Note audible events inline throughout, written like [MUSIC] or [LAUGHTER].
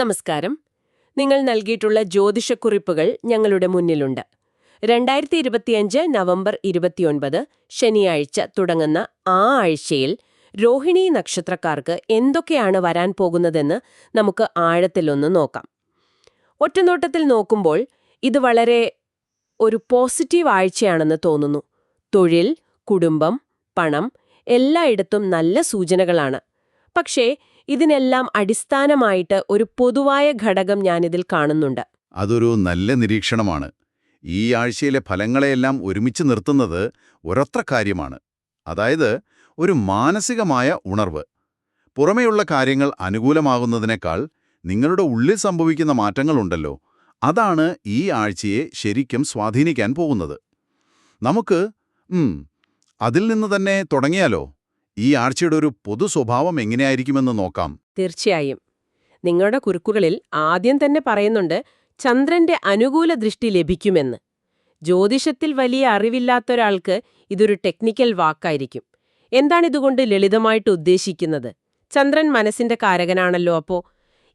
നമസ്കാരം. നിങ്ങൾ നൽകിയിട്ടുള്ള ജ്യോതിഷക്കുറിപ്പുകൾ ഞങ്ങളുടെ മുന്നിലുണ്ട്. രണ്ടായിരത്തി ഇരുപത്തിയഞ്ച് നവംബർ ഇരുപത്തിയൊൻപത് ശനിയാഴ്ച തുടങ്ങുന്ന ആ ആഴ്ചയിൽ രോഹിണി നക്ഷത്രക്കാർക്ക് എന്തൊക്കെയാണ് വരാൻ പോകുന്നതെന്ന് നമുക്ക് ആഴത്തിലൊന്ന് നോക്കാം. ഒറ്റനോട്ടത്തിൽ നോക്കുമ്പോൾ ഇത് വളരെ ഒരു പോസിറ്റീവ് ആഴ്ചയാണെന്ന് തോന്നുന്നു. തൊഴിൽ കുടുംബം പണം എല്ലായിടത്തും നല്ല സൂചനകളാണ്. പക്ഷേ ഇതിനെല്ലാം അടിസ്ഥാനമായിട്ട് ഒരു പൊതുവായ ഘടകം ഞാനിതിൽ കാണുന്നുണ്ട്. അതൊരു നല്ല നിരീക്ഷണമാണ്. ഈ ആഴ്ചയിലെ ഫലങ്ങളെയെല്ലാം ഒരുമിച്ച് നിർത്തുന്നത് ഒരൊത്ര കാര്യമാണ്. അതായത് ഒരു മാനസികമായ ഉണർവ്. പുറമേയുള്ള കാര്യങ്ങൾ അനുകൂലമാകുന്നതിനേക്കാൾ നിങ്ങളുടെ ഉള്ളിൽ സംഭവിക്കുന്ന മാറ്റങ്ങളുണ്ടല്ലോ അതാണ് ഈ ആഴ്ചയെ ശരിക്കും സ്വാധീനിക്കാൻ പോകുന്നത്. നമുക്ക് അതിൽ നിന്ന് തന്നെ തുടങ്ങിയാലോ? ഈ ആഴ്ചയുടെ ഒരു പൊതു സ്വഭാവം എങ്ങനെയായിരിക്കുമെന്ന് നോക്കാം. തീർച്ചയായും. നിങ്ങളുടെ കുറുക്കുകളിൽ ആദ്യം തന്നെ പറയുന്നുണ്ട് ചന്ദ്രന്റെ അനുകൂല ദൃഷ്ടി ലഭിക്കുമെന്ന്. ജ്യോതിഷത്തിൽ വലിയ അറിവില്ലാത്ത ഒരാൾക്ക് ഇതൊരു ടെക്നിക്കൽ വാക്കായിരിക്കും. എന്താണിതുകൊണ്ട് ലളിതമായിട്ട് ഉദ്ദേശിക്കുന്നത്? ചന്ദ്രൻ മനസ്സിന്റെ കാരകനാണല്ലോ അപ്പോ.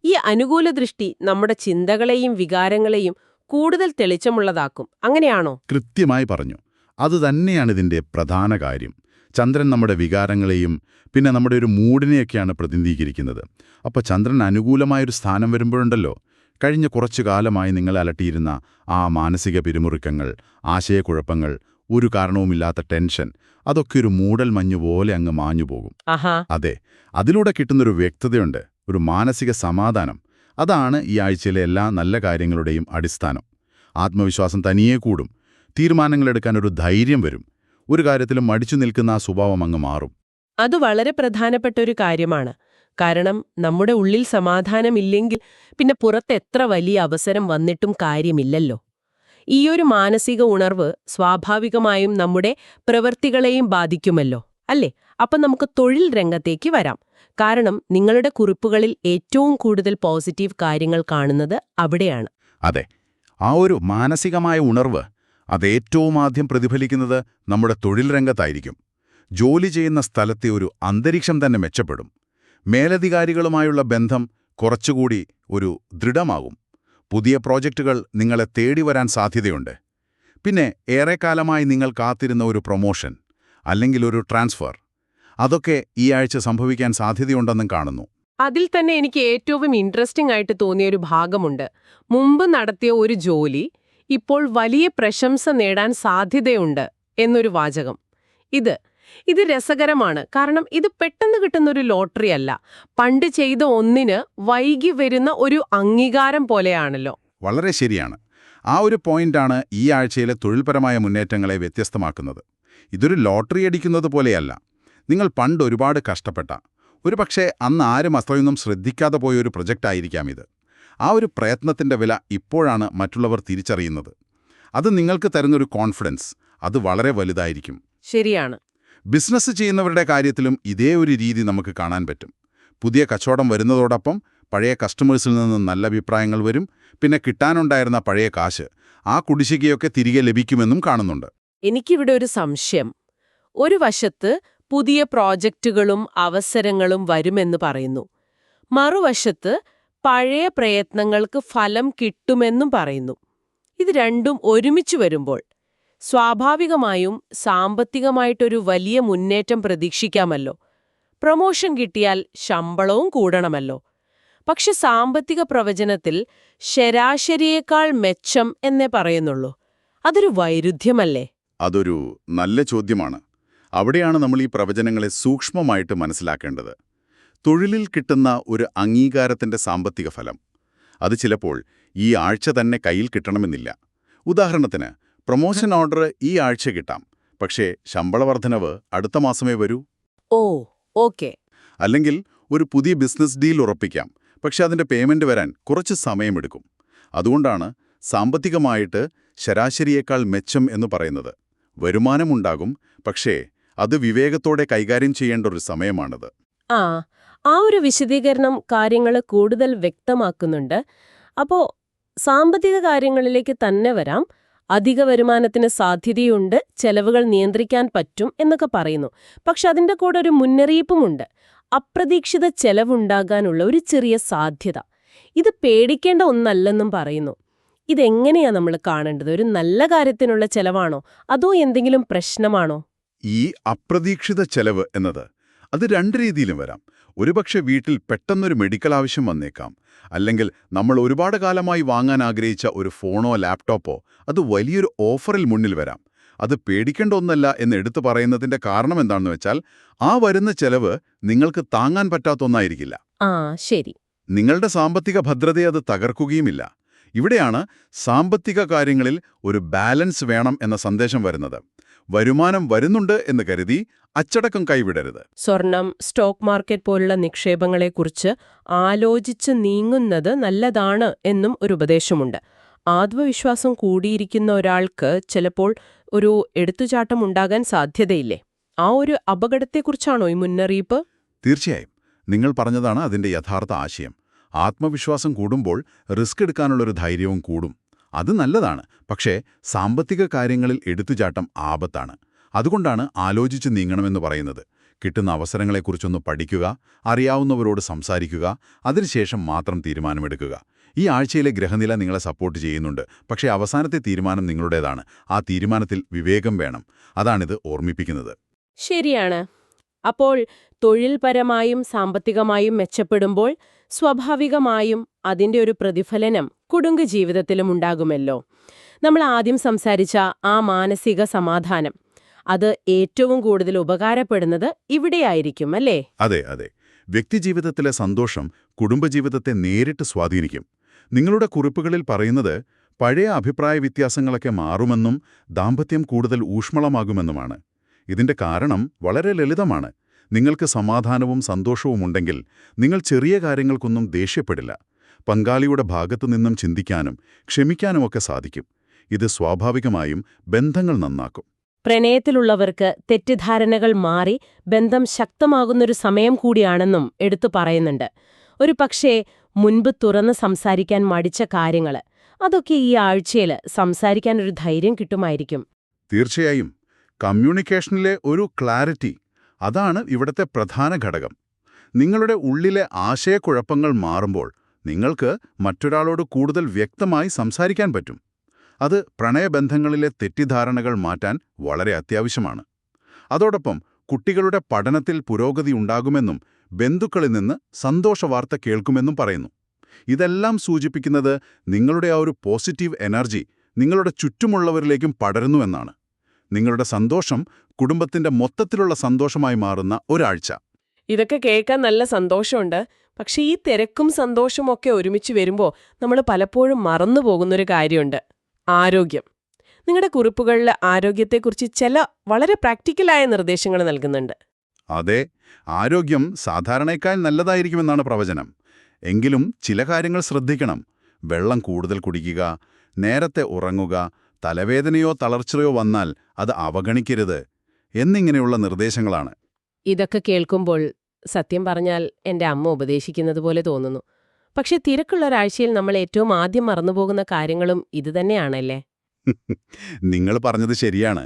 ഈ അനുകൂല ദൃഷ്ടി നമ്മുടെ ചിന്തകളെയും വികാരങ്ങളെയും കൂടുതൽ തെളിച്ചമുള്ളതാക്കും. അങ്ങനെയാണോ? കൃത്യമായി പറഞ്ഞു. അതുതന്നെയാണ് ഇതിന്റെ പ്രധാന കാര്യം. ചന്ദ്രൻ നമ്മുടെ വികാരങ്ങളെയും പിന്നെ നമ്മുടെ ഒരു മൂഡിനെയൊക്കെയാണ് പ്രതിനിധീകരിക്കുന്നത്. അപ്പോൾ ചന്ദ്രൻ അനുകൂലമായൊരു സ്ഥാനം വരുമ്പോഴുണ്ടല്ലോ. കഴിഞ്ഞ കുറച്ചു കാലമായി നിങ്ങൾ അലട്ടിയിരുന്ന ആ മാനസിക പിരിമുറുക്കങ്ങൾ ആശയക്കുഴപ്പങ്ങൾ ഒരു കാരണവുമില്ലാത്ത ടെൻഷൻ അതൊക്കെ ഒരു മൂടൽ മഞ്ഞുപോലെ അങ്ങ് മാഞ്ഞുപോകും പോകും. അതെ അതിലൂടെ കിട്ടുന്നൊരു വ്യക്തതയുണ്ട് ഒരു മാനസിക സമാധാനം. അതാണ് ഈ ആഴ്ചയിലെ എല്ലാ നല്ല കാര്യങ്ങളുടെയും അടിസ്ഥാനം. ആത്മവിശ്വാസം തനിയേ കൂടും. തീരുമാനങ്ങളെടുക്കാൻ ഒരു ധൈര്യം വരും. ഒരു കാര്യത്തിലും മടിച്ചു നിൽക്കുന്ന ആ സ്വഭാവം അങ്ങ് മാറും. അത് വളരെ പ്രധാനപ്പെട്ട ഒരു കാര്യമാണ്. കാരണം നമ്മുടെ ഉള്ളിൽ സമാധാനമില്ലെങ്കിൽ പിന്നെ പുറത്ത് എത്ര വലിയ അവസരം വന്നിട്ടും കാര്യമില്ലല്ലോ. ഈയൊരു മാനസിക ഉണർവ് സ്വാഭാവികമായും നമ്മുടെ പ്രവൃത്തികളെയും ബാധിക്കുമല്ലോ അല്ലേ? അപ്പം നമുക്ക് തൊഴിൽ രംഗത്തേക്ക് വരാം. കാരണം നിങ്ങളുടെ കുറിപ്പുകളിൽ ഏറ്റവും കൂടുതൽ പോസിറ്റീവ് കാര്യങ്ങൾ കാണുന്നത് അവിടെയാണ്. അതെ. ആ ഒരു മാനസികമായ ഉണർവ് അതേറ്റവും ആദ്യം പ്രതിഫലിക്കുന്നത് നമ്മുടെ തൊഴിൽ രംഗത്തായിരിക്കും ജോലി ചെയ്യുന്ന സ്ഥലത്തെ ഒരു അന്തരീക്ഷം തന്നെ മെച്ചപ്പെടും. മേലധികാരികളുമായുള്ള ബന്ധം കുറച്ചുകൂടി ഒരു ദൃഢമാകും. പുതിയ പ്രോജക്റ്റുകൾ നിങ്ങളെ തേടി വരാൻ സാധ്യതയുണ്ട്. പിന്നെ ഏറെക്കാലമായി നിങ്ങൾ കാത്തിരുന്ന ഒരു പ്രൊമോഷൻ അല്ലെങ്കിൽ ഒരു ട്രാൻസ്ഫർ. അതൊക്കെ ഈ ആഴ്ച സംഭവിക്കാൻ സാധ്യതയുണ്ടെന്നും കാണുന്നു. അതിൽ തന്നെ എനിക്ക് ഏറ്റവും ഇൻട്രസ്റ്റിംഗ് ആയിട്ട് തോന്നിയ ഒരു ഭാഗമുണ്ട്. മുമ്പ് നടത്തിയ ഒരു ജോലി ഇപ്പോൾ വലിയ പ്രശംസ നേടാൻ സാധ്യതയുണ്ട് എന്നൊരു വാചകം. ഇത് ഇത് രസകരമാണ്. കാരണം ഇത് പെട്ടെന്ന് കിട്ടുന്ന ഒരു ലോട്ടറി അല്ല. പണ്ട് ചെയ്ത ഒന്നിന് വൈകി വരുന്ന ഒരു അംഗീകാരം പോലെയാണല്ലോ. വളരെ ശരിയാണ്. ആ ഒരു പോയിന്റാണ് ഈ ആഴ്ചയിലെ തൊഴിൽപരമായ മുന്നേറ്റങ്ങളെ വ്യത്യസ്തമാക്കുന്നത്. ഇതൊരു ലോട്ടറി അടിക്കുന്നത് പോലെയല്ല. നിങ്ങൾ പണ്ട് ഒരുപാട് കഷ്ടപ്പെട്ട ഒരുപക്ഷെ അന്ന് ആരും അത്രയൊന്നും ശ്രദ്ധിക്കാതെ പോയ ഒരു പ്രൊജക്റ്റ് ആയിരിക്കാം ഇത്. ആ ഒരു പ്രയത്നത്തിന്റെ വില ഇപ്പോഴാണ് മറ്റുള്ളവർ തിരിച്ചറിയുന്നത്. അത് നിങ്ങൾക്ക് തരുന്നൊരു കോൺഫിഡൻസ് അത് വളരെ വലുതായിരിക്കും. ശരിയാണ്. ബിസിനസ് ചെയ്യുന്നവരുടെ കാര്യത്തിലും ഇതേ ഒരു രീതി നമുക്ക് കാണാൻ പറ്റും. പുതിയ കച്ചവടം വരുന്നതോടൊപ്പം പഴയ കസ്റ്റമേഴ്സിൽ നിന്ന് നല്ല അഭിപ്രായങ്ങൾ വരും. പിന്നെ കിട്ടാനുണ്ടായിരുന്ന പഴയ കാശ് ആ കുടിശ്ശികയൊക്കെ തിരികെ ലഭിക്കുമെന്നും കാണുന്നുണ്ട്. എനിക്കിവിടെ ഒരു സംശയം. ഒരു വശത്ത് പുതിയ പ്രോജക്റ്റുകളും അവസരങ്ങളും വരുമെന്ന് പറയുന്നു. മറുവശത്ത് പഴയ പ്രയത്നങ്ങൾക്ക് ഫലം കിട്ടുമെന്നും പറയുന്നു. ഇത് രണ്ടും ഒരുമിച്ച് വരുമ്പോൾ സ്വാഭാവികമായും സാമ്പത്തികമായിട്ടൊരു വലിയ മുന്നേറ്റം പ്രതീക്ഷിക്കാമല്ലോ. പ്രമോഷൻ കിട്ടിയാൽ ശമ്പളവും കൂടണമല്ലോ. പക്ഷെ സാമ്പത്തിക പ്രവചനത്തിൽ ശരാശരിയേക്കാൾ മെച്ചം എന്നേ പറയുന്നുള്ളൂ. അതൊരു വൈരുദ്ധ്യമല്ലേ? അതൊരു നല്ല ചോദ്യമാണ്. അവിടെയാണ് നമ്മൾ ഈ പ്രവചനങ്ങളെ സൂക്ഷ്മമായിട്ട് മനസ്സിലാക്കേണ്ടത്. തൊഴിലിൽ കിട്ടുന്ന ഒരു അംഗീകാരത്തിന്റെ സാമ്പത്തിക ഫലം. അത് ചിലപ്പോൾ ഈ ആഴ്ച തന്നെ കയ്യിൽ കിട്ടണമെന്നില്ല. ഉദാഹരണത്തിന് പ്രൊമോഷൻ [LAUGHS] ഓർഡർ ഈ ആഴ്ച കിട്ടാം. പക്ഷേ ശമ്പള വർധനവ് അടുത്ത മാസമേ വരൂ. ഓ ഓക്കെ. അല്ലെങ്കിൽ ഒരു പുതിയ ബിസിനസ് ഡീൽ ഉറപ്പിക്കാം. പക്ഷെ അതിന്റെ പേയ്മെന്റ് വരാൻ കുറച്ച് സമയമെടുക്കും. അതുകൊണ്ടാണ് സാമ്പത്തികമായിട്ട് ശരാശരിയേക്കാൾ മെച്ചം എന്ന് പറയുന്നത്. വരുമാനമുണ്ടാകും പക്ഷേ അത് വിവേകത്തോടെ കൈകാര്യം ചെയ്യേണ്ട ഒരു സമയമാണത്. ആ ആ ഒരു വിശദീകരണം കാര്യങ്ങൾ കൂടുതൽ വ്യക്തമാക്കുന്നുണ്ട്. അപ്പോൾ സാമ്പത്തിക കാര്യങ്ങളിലേക്ക് തന്നെ വരാം. അധിക വരുമാനത്തിന് സാധ്യതയുണ്ട്. ചെലവുകൾ നിയന്ത്രിക്കാൻ പറ്റും എന്നൊക്കെ പറയുന്നു. പക്ഷെ അതിന്റെ കൂടെ ഒരു മുന്നറിയിപ്പുമുണ്ട്. അപ്രതീക്ഷിത ചെലവുണ്ടാകാനുള്ള ഒരു ചെറിയ സാധ്യത. ഇത് പേടിക്കേണ്ട ഒന്നല്ലെന്നും പറയുന്നു. ഇതെങ്ങനെയാ നമ്മൾ കാണേണ്ടത്? ഒരു നല്ല കാര്യത്തിനുള്ള ചെലവാണോ? അതോ എന്തെങ്കിലും പ്രശ്നമാണോ? ഈ അപ്രതീക്ഷിത ചെലവ് എന്നത് അത് രണ്ട് രീതിയിലും വരാം. ഒരുപക്ഷെ വീട്ടിൽ പെട്ടെന്നൊരു മെഡിക്കൽ ആവശ്യം വന്നേക്കാം. അല്ലെങ്കിൽ നമ്മൾ ഒരുപാട് കാലമായി വാങ്ങാൻ ആഗ്രഹിച്ച ഒരു ഫോണോ ലാപ്ടോപ്പോ അത് വലിയൊരു ഓഫറിൽ മുന്നിൽ വരാം. അത് പേടിക്കേണ്ട ഒന്നല്ല എന്ന് എടുത്തു പറയുന്നതിന്റെ കാരണം എന്താണെന്ന് വെച്ചാൽ ആ വരുന്ന ചെലവ് നിങ്ങൾക്ക് താങ്ങാൻ പറ്റാത്ത ഒന്നായിരിക്കില്ല. ആ ശരി. നിങ്ങളുടെ സാമ്പത്തിക ഭദ്രതയെ അത് തകർക്കുകയുമില്ല. ഇവിടെയാണ് സാമ്പത്തിക കാര്യങ്ങളിൽ ഒരു ബാലൻസ് വേണം എന്ന സന്ദേശം വരുന്നത്. വരുമാനം വരുന്നുണ്ട് എന്ന് കരുതി അച്ചടക്കം കൈവിടരുത്. സ്വർണം സ്റ്റോക്ക് മാർക്കറ്റ് പോലുള്ള നിക്ഷേപങ്ങളെക്കുറിച്ച് ആലോചിച്ച് നീങ്ങുന്നത് നല്ലതാണ് എന്നും ഒരു ഉപദേശമുണ്ട്. ആത്മവിശ്വാസം കൂടിയിരിക്കുന്ന ഒരാൾക്ക് ചിലപ്പോൾ ഒരു എടുത്തുചാട്ടം ഉണ്ടാകാൻ സാധ്യതയില്ലേ? ആ ഒരു അപകടത്തെക്കുറിച്ചാണോ ഈ മുന്നറിയിപ്പ്? തീർച്ചയായും. നിങ്ങൾ പറഞ്ഞതാണ് അതിന്റെ യഥാർത്ഥ ആശയം. ആത്മവിശ്വാസം കൂടുമ്പോൾ റിസ്ക് എടുക്കാനുള്ളൊരു ധൈര്യവും കൂടും. അത് നല്ലതാണ്. പക്ഷേ സാമ്പത്തിക കാര്യങ്ങളിൽ എടുത്തുചാട്ടം ആപത്താണ്. അതുകൊണ്ടാണ് ആലോചിച്ച് നീങ്ങണമെന്ന് പറയുന്നത്. കിട്ടുന്ന അവസരങ്ങളെക്കുറിച്ചൊന്ന് പഠിക്കുക അറിയാവുന്നവരോട് സംസാരിക്കുക അതിനുശേഷം മാത്രം തീരുമാനമെടുക്കുക. ഈ ആഴ്ചയിലെ ഗ്രഹനില നിങ്ങളെ സപ്പോർട്ട് ചെയ്യുന്നുണ്ട്. പക്ഷേ അവസാനത്തെ തീരുമാനം നിങ്ങളുടേതാണ്. ആ തീരുമാനത്തിൽ വിവേകം വേണം. അതാണിത് ഓർമ്മിപ്പിക്കുന്നത്. ശരിയാണ്. അപ്പോൾ തൊഴിൽപരമായും സാമ്പത്തികമായും മെച്ചപ്പെടുമ്പോൾ സ്വാഭാവികമായും അതിന്റെ ഒരു പ്രതിഫലനം കുടുംബ ജീവിതത്തിലും ഉണ്ടാകുമല്ലോ. നമ്മൾ ആദ്യം സംസാരിച്ച ആ മാനസിക സമാധാനം അത് ഏറ്റവും കൂടുതൽ ഉപകാരപ്പെടുന്നത് ഇവിടെയായിരിക്കും അല്ലേ? അതെ അതെ. വ്യക്തിജീവിതത്തിലെ സന്തോഷം കുടുംബജീവിതത്തെ നേരിട്ട് സ്വാധീനിക്കും. നിങ്ങളുടെ കുറിപ്പുകളിൽ പറയുന്നത് പഴയ അഭിപ്രായ വ്യത്യാസങ്ങളൊക്കെ മാറുമെന്നും ദാമ്പത്യം കൂടുതൽ ഊഷ്മളമാകുമെന്നുമാണ്. ഇതിന്റെ കാരണം വളരെ ലളിതമാണ്. നിങ്ങൾക്ക് സമാധാനവും സന്തോഷവും ഉണ്ടെങ്കിൽ നിങ്ങൾ ചെറിയ കാര്യങ്ങൾക്കൊന്നും ദേഷ്യപ്പെടില്ല. പങ്കാളിയുടെ ഭാഗത്തു നിന്നും ചിന്തിക്കാനും ക്ഷമിക്കാനുമൊക്കെ സാധിക്കും. ഇത് സ്വാഭാവികമായും ബന്ധങ്ങൾ നന്നാക്കും. പ്രണയത്തിലുള്ളവർക്ക് തെറ്റിദ്ധാരണകൾ മാറി ബന്ധം ശക്തമാകുന്നൊരു സമയം കൂടിയാണെന്നും എടുത്തു പറയുന്നുണ്ട്. ഒരു പക്ഷേ മുൻപ് തുറന്ന് സംസാരിക്കാൻ മടിച്ച കാര്യങ്ങൾ അതൊക്കെ ഈ ആഴ്ചയിൽ സംസാരിക്കാൻ ഒരു ധൈര്യം കിട്ടുമായിരിക്കും. തീർച്ചയായും. കമ്മ്യൂണിക്കേഷനിലെ ഒരു ക്ലാരിറ്റി അതാണ് ഇവിടുത്തെ പ്രധാന ഘടകം. നിങ്ങളുടെ ഉള്ളിലെ ആശയക്കുഴപ്പങ്ങൾ മാറുമ്പോൾ നിങ്ങൾക്ക് മറ്റൊരാളോട് കൂടുതൽ വ്യക്തമായി സംസാരിക്കാൻ പറ്റും. അത് പ്രണയബന്ധങ്ങളിലെ തെറ്റിദ്ധാരണകൾ മാറ്റാൻ വളരെ അത്യാവശ്യമാണ്. അതോടൊപ്പം കുട്ടികളുടെ പഠനത്തിൽ പുരോഗതി ഉണ്ടാകുമെന്നും ബന്ധുക്കളിൽ നിന്ന് സന്തോഷവാർത്ത കേൾക്കുമെന്നും പറയുന്നു. ഇതെല്ലാം സൂചിപ്പിക്കുന്നത് നിങ്ങളുടെ ആ ഒരു പോസിറ്റീവ് എനർജി നിങ്ങളുടെ ചുറ്റുമുള്ളവരിലേക്കും പടരുന്നുവെന്നാണ് നിങ്ങളുടെ സന്തോഷം കുടുംബത്തിന്റെ മൊത്തത്തിലുള്ള സന്തോഷമായി മാറുന്ന ഒരാഴ്ച. ഇതൊക്കെ കേൾക്കാൻ നല്ല സന്തോഷമുണ്ട്. പക്ഷെ ഈ തിരക്കും സന്തോഷമൊക്കെ ഒരുമിച്ച് വരുമ്പോൾ നമ്മൾ പലപ്പോഴും മറന്നു പോകുന്നൊരു കാര്യമുണ്ട്. ആരോഗ്യം. നിങ്ങളുടെ കുറിപ്പുകളിൽ ആരോഗ്യത്തെക്കുറിച്ച് ചില വളരെ പ്രാക്ടിക്കലായ നിർദ്ദേശങ്ങൾ നൽകുന്നുണ്ട്. അതെ ആരോഗ്യം സാധാരണക്കാൾ നല്ലതായിരിക്കുമെന്നാണ് പ്രവചനം. എങ്കിലും ചില കാര്യങ്ങൾ ശ്രദ്ധിക്കണം. വെള്ളം കൂടുതൽ കുടിക്കുക നേരത്തെ ഉറങ്ങുക തലവേദനയോ തളർച്ചയോ വന്നാൽ അത് അവഗണിക്കരുത് എന്നിങ്ങനെയുള്ള നിർദ്ദേശങ്ങളാണ്. ഇതൊക്കെ കേൾക്കുമ്പോൾ സത്യം പറഞ്ഞാൽ എന്റെ അമ്മ ഉപദേശിക്കുന്നത് പോലെ തോന്നുന്നു. പക്ഷെ തിരക്കുള്ള ഒരാഴ്ചയിൽ നമ്മൾ ഏറ്റവും ആദ്യം മറന്നുപോകുന്ന കാര്യങ്ങളും ഇതുതന്നെയാണല്ലേ [LAUGHS] നിങ്ങൾ പറഞ്ഞത് ശരിയാണ്.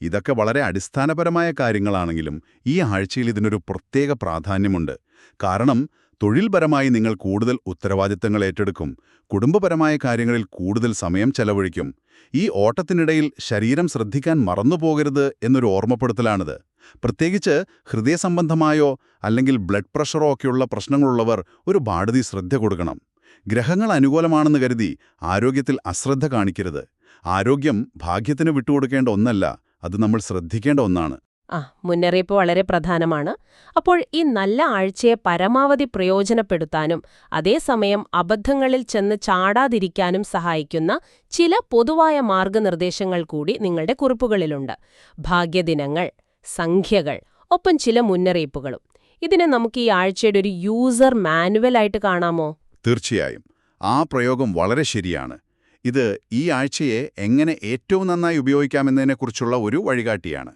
ഇതൊക്കെ വളരെ അടിസ്ഥാനപരമായ കാര്യങ്ങളാണെങ്കിലും ഈ ആഴ്ചയിൽ ഇതിനൊരു പ്രത്യേക പ്രാധാന്യമുണ്ട്. കാരണം തൊഴിൽപരമായി നിങ്ങൾ കൂടുതൽ ഉത്തരവാദിത്തങ്ങൾ ഏറ്റെടുക്കും കുടുംബപരമായ കാര്യങ്ങളിൽ കൂടുതൽ സമയം ചെലവഴിക്കും. ഈ ഓട്ടത്തിനിടയിൽ ശരീരം ശ്രദ്ധിക്കാൻ മറന്നുപോകരുത് എന്നൊരു ഓർമ്മപ്പെടുത്തലാണിത്. പ്രത്യേകിച്ച് ഹൃദയസംബന്ധമായോ അല്ലെങ്കിൽ ബ്ലഡ് പ്രഷറോ ഒക്കെയുള്ള പ്രശ്നങ്ങളുള്ളവർ ഒരു ബാഡതി ശ്രദ്ധ കൊടുക്കണം. ഗ്രഹങ്ങൾ അനുകൂലമാണെന്ന് കരുതി ആരോഗ്യത്തിൽ അശ്രദ്ധ കാണിക്കരുത്. ആരോഗ്യം ഭാഗ്യത്തിന് വിട്ടുകൊടുക്കേണ്ട ഒന്നല്ല അത് നമ്മൾ ശ്രദ്ധിക്കേണ്ട ഒന്നാണ്. ആ മുന്നറിയിപ്പ് വളരെ പ്രധാനമാണ്. അപ്പോൾ ഈ നല്ല ആഴ്ചയെ പരമാവധി പ്രയോജനപ്പെടുത്താനും അതേസമയം അബദ്ധങ്ങളിൽ ചെന്ന് ചാടാതിരിക്കാനും സഹായിക്കുന്ന ചില പൊതുവായ മാർഗനിർദ്ദേശങ്ങൾ കൂടി നിങ്ങളുടെ കുറിപ്പുകളിലുണ്ട്. ഭാഗ്യദിനങ്ങൾ സംഖ്യകൾ ഒപ്പം ചില മുന്നറിയിപ്പുകളും. ഇതിനെ നമുക്ക് ഈ ആഴ്ചയുടെ ഒരു യൂസർ മാനുവലായിട്ട് കാണാമോ? തീർച്ചയായും. ആ പ്രയോഗം വളരെ ശരിയാണ്. ഇത് ഈ ആഴ്ചയെ എങ്ങനെ ഏറ്റവും നന്നായി ഉപയോഗിക്കാമെന്നതിനെക്കുറിച്ചുള്ള ഒരു വഴികാട്ടിയാണ്.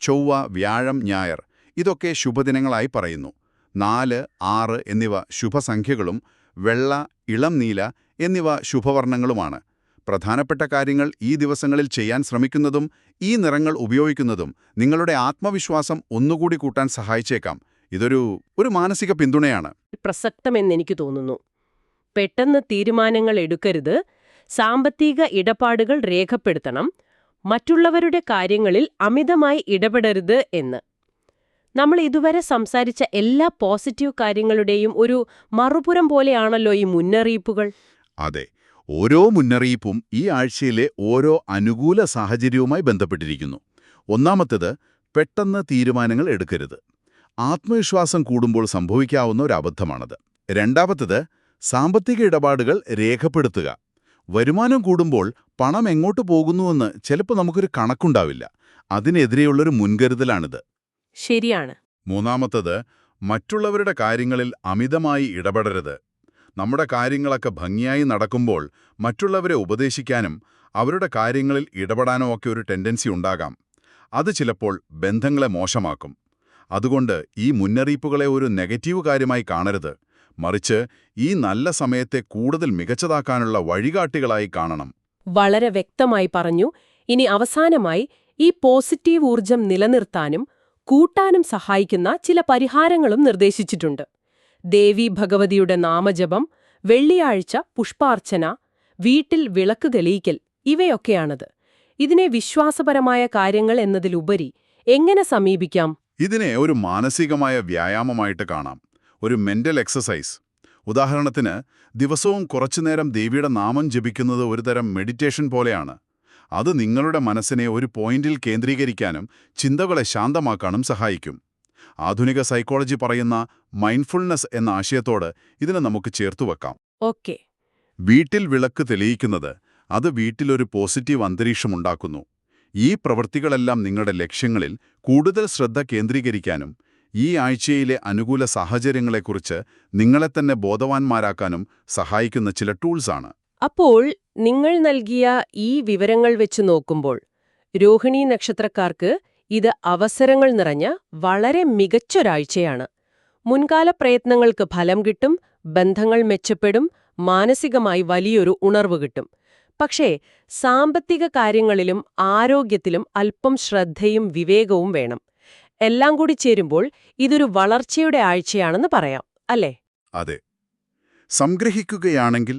ചൊവ്വ വ്യാഴം ഞായർ ഇതൊക്കെ ശുഭദിനങ്ങളായി പറയുന്നു. നാല് ആറ് എന്നിവ ശുഭസംഖ്യകളും വെള്ള ഇളം നീല എന്നിവ ശുഭവർണങ്ങളുമാണ്. പ്രധാനപ്പെട്ട കാര്യങ്ങൾ ഈ ദിവസങ്ങളിൽ ചെയ്യാൻ ശ്രമിക്കുന്നതും ഈ നിറങ്ങൾ ഉപയോഗിക്കുന്നതും നിങ്ങളുടെ ആത്മവിശ്വാസം ഒന്നുകൂടി കൂട്ടാൻ സഹായിച്ചേക്കാം. ഇതൊരു ഒരു മാനസിക പിന്തുണയാണ്. പ്രസക്തമെന്ന് എനിക്ക് തോന്നുന്നു. പെട്ടെന്ന് തീരുമാനങ്ങൾ എടുക്കരുത്. സാമ്പത്തിക ഇടപാടുകൾ രേഖപ്പെടുത്തണം. മറ്റുള്ളവരുടെ കാര്യങ്ങളിൽ അമിതമായി ഇടപെടരുത് എന്ന്. നമ്മൾ ഇതുവരെ സംസാരിച്ച എല്ലാ പോസിറ്റീവ് കാര്യങ്ങളുടെയും ഒരു മറുപുരം പോലെയാണല്ലോ ഈ മുന്നറിയിപ്പുകൾ. അതെ ഓരോ മുന്നറിയിപ്പും ഈ ആഴ്ചയിലെ ഓരോ അനുകൂല സാഹചര്യവുമായി ബന്ധപ്പെട്ടിരിക്കുന്നു. ഒന്നാമത്തേത് പെട്ടെന്ന് തീരുമാനങ്ങൾ എടുക്കരുത്. ആത്മവിശ്വാസം കൂടുമ്പോൾ സംഭവിക്കാവുന്ന ഒരു അബദ്ധമാണത്. രണ്ടാമത്തേത് സാമ്പത്തിക ഇടപാടുകൾ രേഖപ്പെടുത്തുക. വരുമാനം കൂടുമ്പോൾ പണം എങ്ങോട്ട് പോകുന്നുവെന്ന് ചിലപ്പോൾ നമുക്കൊരു കണക്കുണ്ടാവില്ല. അതിനെതിരെയുള്ളൊരു മുൻകരുതലാണിത്. ശരിയാണ്. മൂന്നാമത്തത് മറ്റുള്ളവരുടെ കാര്യങ്ങളിൽ അമിതമായി ഇടപെടരുത്. നമ്മുടെ കാര്യങ്ങളൊക്കെ ഭംഗിയായി നടക്കുമ്പോൾ മറ്റുള്ളവരെ ഉപദേശിക്കാനും അവരുടെ കാര്യങ്ങളിൽ ഇടപെടാനോ ഒക്കെ ഒരു ടെൻഡൻസി ഉണ്ടാകാം. അത് ചിലപ്പോൾ ബന്ധങ്ങളെ മോശമാക്കും. അതുകൊണ്ട് ഈ മുന്നറിയിപ്പുകളെ ഒരു നെഗറ്റീവ് കാര്യമായി കാണരുത്. മറിച്ച് ഈ നല്ല സമയത്തെ കൂടുതൽ മികച്ചതാക്കാനുള്ള വഴികാട്ടികളായി കാണണം. വളരെ വ്യക്തമായി പറഞ്ഞു ഇനി അവസാനമായി ഈ പോസിറ്റീവ് ഊർജം നിലനിർത്താനും കൂട്ടാനും സഹായിക്കുന്ന ചില പരിഹാരങ്ങളും നിർദ്ദേശിച്ചിട്ടുണ്ട്. ദേവി ഭഗവതിയുടെ നാമജപം വെള്ളിയാഴ്ച പുഷ്പാർച്ചന വീട്ടിൽ വിളക്ക് തെളിയിക്കൽ ഇവയൊക്കെയാണത്. ഇതിനെ വിശ്വാസപരമായ കാര്യങ്ങൾ എന്നതിലുപരി എങ്ങനെ സമീപിക്കാം? ഇതിനെ ഒരു മാനസികമായ വ്യായാമമായിട്ട് കാണാം. ഒരു മെന്റൽ എക്സസൈസ്. ഉദാഹരണത്തിന് ദിവസവും കുറച്ചുനേരം ദേവിയുടെ നാമം ജപിക്കുന്നത് ഒരുതരം മെഡിറ്റേഷൻ പോലെയാണ്. അത് നിങ്ങളുടെ മനസ്സിനെ ഒരു പോയിന്റിൽ കേന്ദ്രീകരിക്കാനും ചിന്തകളെ ശാന്തമാക്കാനും സഹായിക്കും. ആധുനിക സൈക്കോളജി പറയുന്ന മൈൻഡ്ഫുൾനെസ് എന്ന ആശയത്തോട് ഇതിനെ നമുക്ക് ചേർത്തുവെക്കാം ഓക്കെ. വീട്ടിൽ വിളക്ക് തെളിയിക്കുന്നത് അത് വീട്ടിലൊരു പോസിറ്റീവ് അന്തരീക്ഷമുണ്ടാക്കുന്നു ഈ പ്രവൃത്തികളെല്ലാം നിങ്ങളുടെ ലക്ഷ്യങ്ങളിൽ കൂടുതൽ ശ്രദ്ധ കേന്ദ്രീകരിക്കാനും ഈ ആഴ്ചയിലെ അനുകൂല സാഹചര്യങ്ങളെക്കുറിച്ച് നിങ്ങളെ തന്നെ ബോധവാന്മാരാക്കാനും സഹായിക്കുന്ന ചില ടൂൾസാണ്. അപ്പോൾ നിങ്ങൾ നൽകിയ ഈ വിവരങ്ങൾ വെച്ച് നോക്കുമ്പോൾ രോഹിണി നക്ഷത്രക്കാർക്ക് ഇത് അവസരങ്ങൾ നിറഞ്ഞ വളരെ മികച്ചൊരാഴ്ചയാണ്. മുൻകാല പ്രയത്നങ്ങൾക്ക് ഫലം കിട്ടും ബന്ധങ്ങൾ മെച്ചപ്പെടും മാനസികമായി വലിയൊരു ഉണർവ് കിട്ടും. പക്ഷേ സാമ്പത്തിക കാര്യങ്ങളിലും ആരോഗ്യത്തിലും അല്പം ശ്രദ്ധയും വിവേകവും വേണം. എല്ലാം കൂടി ചേരുമ്പോൾ ഇതൊരു വളർച്ചയുടെ ആഴ്ചയാണെന്ന് പറയാം അല്ലേ? അതെ. സംഗ്രഹിക്കുകയാണെങ്കിൽ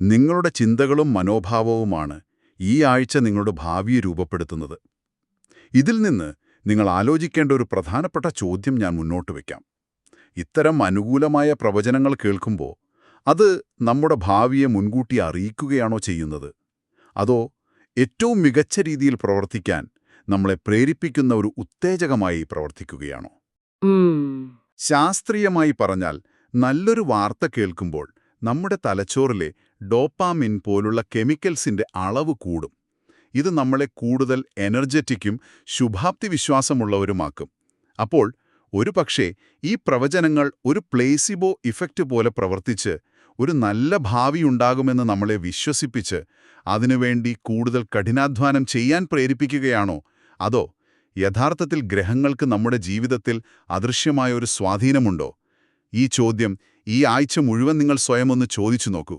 നിങ്ങളുടെ ചിന്തകളും മനോഭാവവുമാണ് ഈ ആഴ്ച നിങ്ങളുടെ ഭാവിയെ രൂപപ്പെടുത്തുന്നത്. ഇതിൽ നിന്ന് നിങ്ങൾ ആലോചിക്കേണ്ട ഒരു പ്രധാനപ്പെട്ട ചോദ്യം ഞാൻ മുന്നോട്ട് വയ്ക്കാം ഇത്തരം അനുകൂലമായ പ്രവചനങ്ങൾ കേൾക്കുമ്പോൾ അത് നമ്മുടെ ഭാവിയെ മുൻകൂട്ടി അറിയിക്കുകയാണോ ചെയ്യുന്നത്? അതോ ഏറ്റവും മികച്ച രീതിയിൽ പ്രവർത്തിക്കാൻ നമ്മളെ പ്രേരിപ്പിക്കുന്ന ഒരു ഉത്തേജകമായി പ്രവർത്തിക്കുകയാണോ? ശാസ്ത്രീയമായി പറഞ്ഞാൽ നല്ലൊരു വാർത്ത കേൾക്കുമ്പോൾ നമ്മുടെ തലച്ചോറിലെ ഡോപ്പാമിൻ പോലുള്ള കെമിക്കൽസിന്റെ അളവ് കൂടും. ഇത് നമ്മളെ കൂടുതൽ എനർജറ്റിക്കും ശുഭാപ്തി വിശ്വാസമുള്ളവരുമാക്കും അപ്പോൾ ഒരു പക്ഷേ ഈ പ്രവചനങ്ങൾ ഒരു പ്ലേസിബോ ഇഫക്റ്റ് പോലെ പ്രവർത്തിച്ച് ഒരു നല്ല ഭാവിയുണ്ടാകുമെന്ന് നമ്മളെ വിശ്വസിപ്പിച്ച് അതിനുവേണ്ടി കൂടുതൽ കഠിനാധ്വാനം ചെയ്യാൻ പ്രേരിപ്പിക്കുകയാണോ? അതോ യഥാർത്ഥത്തിൽ ഗ്രഹങ്ങൾക്ക് നമ്മുടെ ജീവിതത്തിൽ അദൃശ്യമായ ഒരു സ്വാധീനമുണ്ടോ? ഈ ചോദ്യം ഈ ആഴ്ച മുഴുവൻ നിങ്ങൾ സ്വയം ഒന്ന് ചോദിച്ചു നോക്കൂ.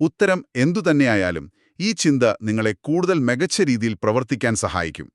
ഉത്തരം എന്തുതന്നെയായാലും ഈ ചിന്ത നിങ്ങളെ കൂടുതൽ മികച്ച രീതിയിൽ പ്രവർത്തിക്കാൻ സഹായിക്കും.